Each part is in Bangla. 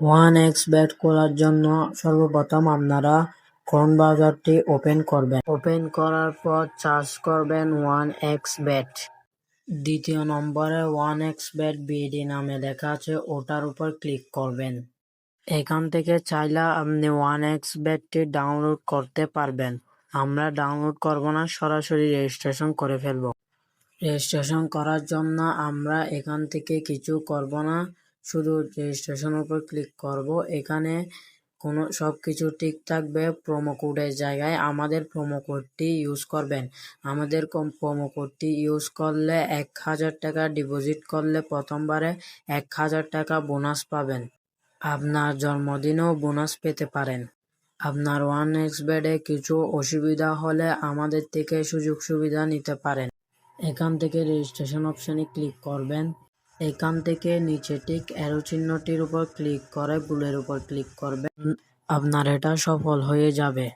ওয়ান এক্স ব্যাট করার জন্য সর্বপ্রথম আপনারা ক্রোম ব্রাউজারটি ওপেন করবেন? ওপেন করার পর সার্চ করবেন ওয়ান এক্স ব্যাট দ্বিতীয় নম্বরে ওয়ান এক্স ব্যাট বিডি নামে লেখা আছে, ওটার উপর ক্লিক করবেন। এখান থেকে চাইলে আপনি ওয়ান এক্স ব্যাটটি ডাউনলোড করতে পারবেন। আমরা ডাউনলোড করব না, সরাসরি রেজিস্ট্রেশন করে ফেলব। রেজিস্ট্রেশন করার জন্য আমরা এখান থেকে কিছু করব না। শুধু রেজিস্ট্রেশন উপর ক্লিক করব, এখানে কোনো সব কিছু ঠিক থাকবে প্রোমো কোডের জায়গায় আমাদের প্রোমো কোডটি ইউজ করবেন। আমাদের প্রোমো কোডটি ইউজ করলে এক হাজার টাকা ডিপোজিট করলে প্রথমবারে এক হাজার টাকা বোনাস পাবেন। আপনার জন্মদিনেও বোনাস পেতে পারেন। আপনার ওয়ান এক্স বেডে কিছু অসুবিধা হলে আমাদের থেকে সুযোগ সুবিধা নিতে পারেন। এখান থেকে রেজিস্ট্রেশন অপশানে ক্লিক করবেন। এখান থেকে নিচে ঠিক অ্যারো চিহ্নটির উপর ক্লিক করে বুলের উপর ক্লিক করবেন আপনার এটা সফল হয়ে যাবে।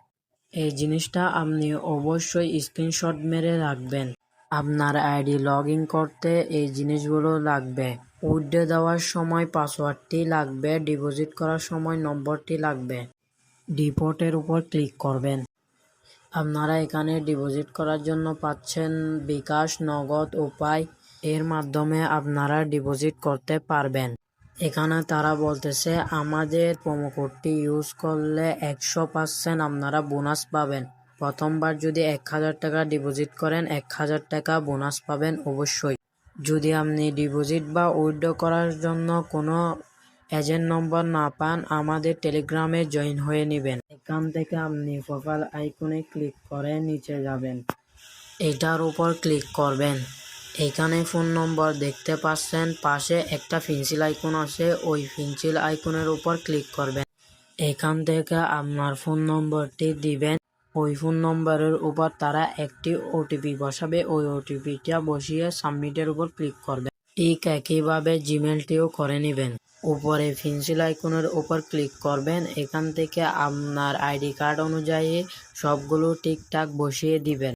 এই জিনিসটা আপনি অবশ্যই স্ক্রিনশট মেরে রাখবেন। আপনার আইডি লগ ইন করতে এই জিনিসগুলো লাগবে। উইথড্র দেওয়ার সময় পাসওয়ার্ডটি লাগবে ডিপোজিট করার সময় নম্বরটি লাগবে। ডিপোর্টের উপর ক্লিক করবেন। আপনারা এখানে ডিপোজিট করার জন্য পাচ্ছেন বিকাশ, নগদ, উপায়। এর মাধ্যমে আপনারা ডিপোজিট করতে পারবেন। এখানে তারা বলতেছে, আমাদের কোডটি ইউজ করলে একশো পার্সেন্ট আপনারা বোনাস পাবেন। প্রথমবার যদি এক হাজার টাকা ডিপোজিট করেন, এক হাজার টাকা বোনাস পাবেন অবশ্যই। যদি আপনি ডিপোজিট বা উইথড্র করার জন্য কোনো এজেন্ট নম্বর না পান, আমাদের টেলিগ্রামে জয়েন হয়ে নেবেন। এখান থেকে আপনি প্রোফাইল আইকনে ক্লিক করে নিচে যাবেন। এটার উপর ক্লিক করবেন। এখানে ফোন নম্বর দেখতে পাচ্ছেন। পাশে একটা পেন্সিল আইকন আছে। ওই পেন্সিল আইকনের উপর ক্লিক করবেন। এখান থেকে আপনার ফোন নম্বরটি দিবেন। ওই ফোন নম্বরের উপর তারা একটি ওটিপি বসাবে। ওই ওটিপিটা বসিয়ে সাবমিটের উপর ক্লিক করবেন। ঠিক একইভাবে জিমেলটিও করে নেবেন। উপরে পেন্সিল আইকনের উপর ক্লিক করবেন। এখান থেকে আপনার আইডি কার্ড অনুযায়ী সবগুলো ঠিকঠাক বসিয়ে দিবেন।